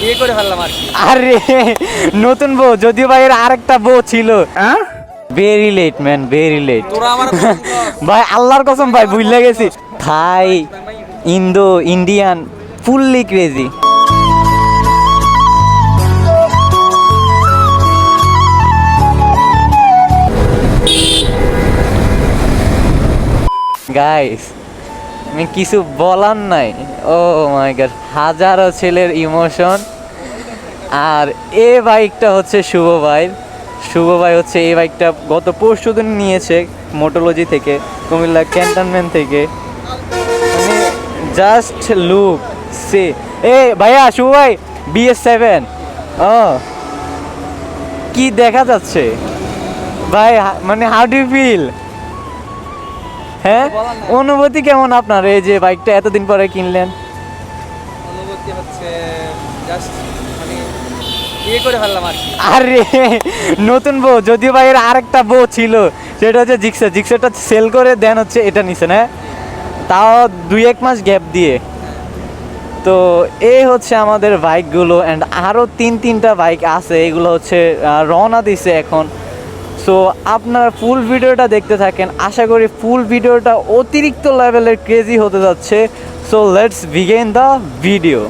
বিয়ে করে ফেললাম আর কি। আরে নতুন বউ যদিও ভাই এর আরেকটা বউ ছিল। Very late man very late তোরা আমার ভাই আল্লাহর কসম ভাই ভুলে গেছি। Thai Indo Indian fully crazy guys কিছু বলার নাই। ও মাই গড হাজারো ছেলের ইমোশন। আর এ বাইকটা হচ্ছে শুভ ভাইয়ের শুভ ভাই হচ্ছে এই বাইকটা গত পরশু দিন নিয়েছে মোটোলজি থেকে, কুমিল্লা ক্যান্টনমেন্ট থেকে। জাস্ট লুক সে এ, ভাইয়া, শুভ ভাই বিএস সেভেন ও, কি দেখা যাচ্ছে? ভাই মানে হাউ ডু ফিল হ্যাঁ? অনুভূতি কেমন আপনার? এই যে বাইকটা এতদিন পরে কিনলেন। অনুভূতি হচ্ছে জাস্ট মানে বিয়ে করে ফেললাম আর কি। আরে নতুন বউ যদিও ভাই এর আরেকটা বউ ছিল সেটা হচ্ছে জিক্সা। জিক্সাটা সেল করে দেন হচ্ছে এটা নিছে না তাও দুই এক মাস গ্যাপ দিয়ে। তো এই হচ্ছে আমাদের বাইকগুলো অ্যান্ড আরও তিন তিনটা বাইক আছে এগুলো হচ্ছে রওনা দিছে এখন। সো আপনারা ফুল ভিডিওটা দেখতে থাকেন। আশা করি ফুল ভিডিওটা অতিরিক্ত লেভেলের ক্রেজি হতে যাচ্ছে। So let's begin the video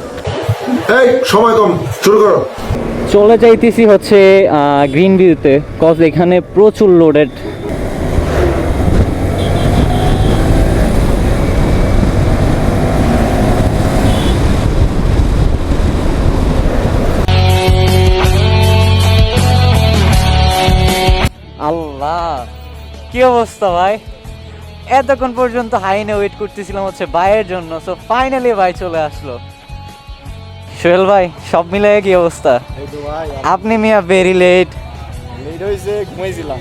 এই সময় কম শুরু করো। চলে যাইতেছি হচ্ছে গ্রিন ভিউতে কজ এখানে প্রচুর লোডেড আল্লাহ কি অবস্থা ভাই? এতক্ষণ পর্যন্ত হাইনে ওয়েট করতেছিলাম হচ্ছে ভাইয়ের জন্য সো ফাইনালি ভাই চলে আসলো। সোহেল ভাই সব মিলিয়ে কি অবস্থা? আপনি মিয়া ভেরি লেট লেট হয়েছে ঘুমাইছিলাম।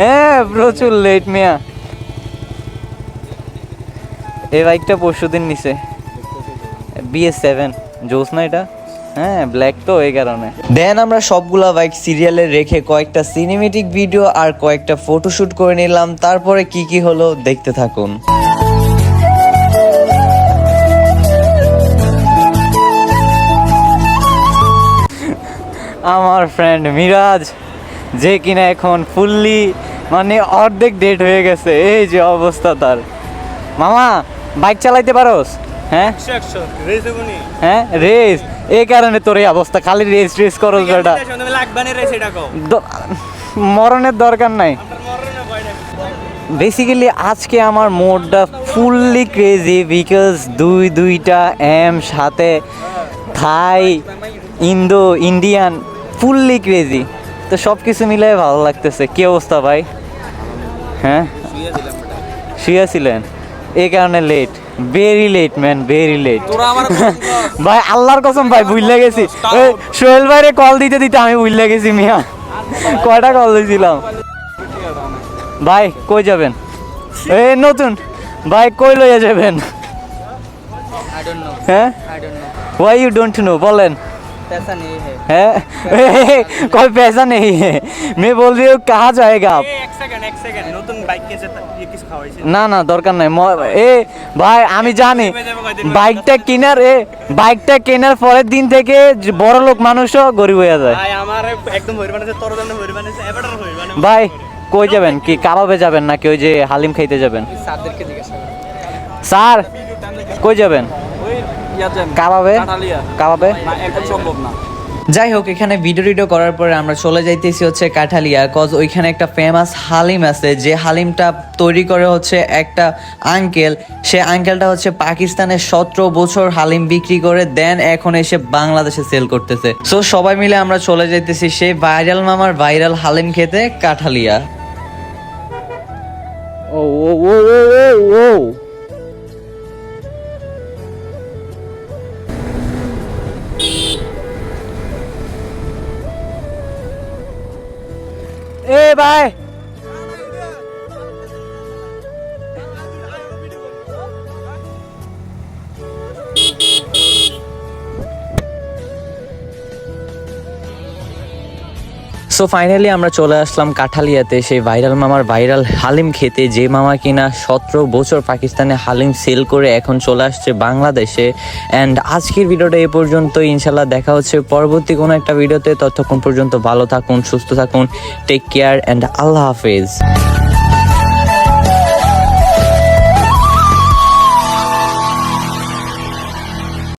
হ্যাঁ প্রচুর লেট মিয়া। এই বাইকটা পরশু দিন নিছে। বিএস সেভেন জোস না এটা? হ্যাঁ ব্ল্যাক তো এই কারণে। দেন আমরা সবগুলা বাইক সিরিয়ালে রেখে কয়েকটা সিনেমেটিক ভিডিও আর কয়েকটা ফটোশুট করে নিলাম। তারপরে কি কি হলো দেখতে থাকুন। আমার ফ্রেন্ড মিরাজ, যে কিনা এখন ফুললি মানে অর্ধেক ডেট হয়ে গেছে। এই যে অবস্থা তার। মামা বাইক চালাইতে পারোস? হ্যাঁ? হ্যাঁ রেস এই কারণে তোর এই অবস্থা খালি রেস রেস করো এটা মরণের দরকার নাই। বেসিক্যালি আজকে আমার মোডটা ফুললি ক্রেজি বিকজ দুই দুইটা এম সাথে Thai Indo Indian fully crazy তো সব কিছু মিলে ভালো লাগতেছে। কি অবস্থা ভাই? হ্যাঁ? শুয়েছিলেন এই কারণে late very late man very late ভাই আল্লাহর কসম ভাই ভুললে গেছি। ওই সোহেল ভাইরে কল দিতে দিতে আমি ভুললে গেছি মিয়া। কয়টা কল দিয়েছিলাম ভাই কই যাবেন? এ নতুন। ভাই কই লইয়া যাবেন? হ্যাঁ? ওয়াই ইউ ডোন্ট নো বলেন। पैसा नहीं है है कोई पैसा नहीं है मैं बोल रही हूँ कहाँ जाएगा आप এক সেকেন্ড এক সেকেন্ড নতুন বাইক কিনছে এই কিছু খাওয়াইছে না না দরকার নাই ম- এ ভাই আমি জানি বাইকটা কেনার এ বাইকটা কেনার পরের দিন থেকে যে বড় লোক মানুষও গরিব হয়ে যায় ভাই আমার একদম হইর বানাইছে তোর জন্য হইর বানাইছে এবারে হইর বানাইছে ভাই কই যাবেন কি কাবাবে যাবেন নাকি ওই যে হালিম খাইতে যাবেন স্যারদেরকে জিজ্ঞাসা করো স্যার কই যাবেন ওই ইয়াতে কাবাবে? কাবাবে? সম্ভব না। যাই হোক এখানে ভিডিও টিডিও করার পরে আমরা চলে যাইতেছি হচ্ছে কাঠালিয়া কজ ওইখানে একটা ফেমাস হালিম আছে। যে হালিমটা তৈরি করে হচ্ছে একটা আঙ্কেল সে আঙ্কেলটা হচ্ছে পাকিস্তানের সতেরো বছর হালিম বিক্রি করে দেন এখন এসে বাংলাদেশে সেল করতেছে। সো সবাই মিলে আমরা চলে যাইতেছি সেই ভাইরাল মামার ভাইরাল হালিম খেতে কাঠালিয়া। ও ও ও ও ও। ও এ সো ফাইনালি আমরা চলে আসলাম কাঠালিয়াতে, সেই ভাইরাল মামার ভাইরাল হালিম খেতে। যে মামা কিনা সতেরো বছর পাকিস্তানে হালিম সেল করে এখন চলে আসছে বাংলাদেশে। অ্যান্ড আজকের ভিডিওটা এ পর্যন্ত ইনশাল্লাহ দেখা হচ্ছে পরবর্তী কোনো একটা ভিডিওতে। ততক্ষণ পর্যন্ত ভালো থাকুন, সুস্থ থাকুন টেক কেয়ার অ্যান্ড আল্লাহ হাফেজ।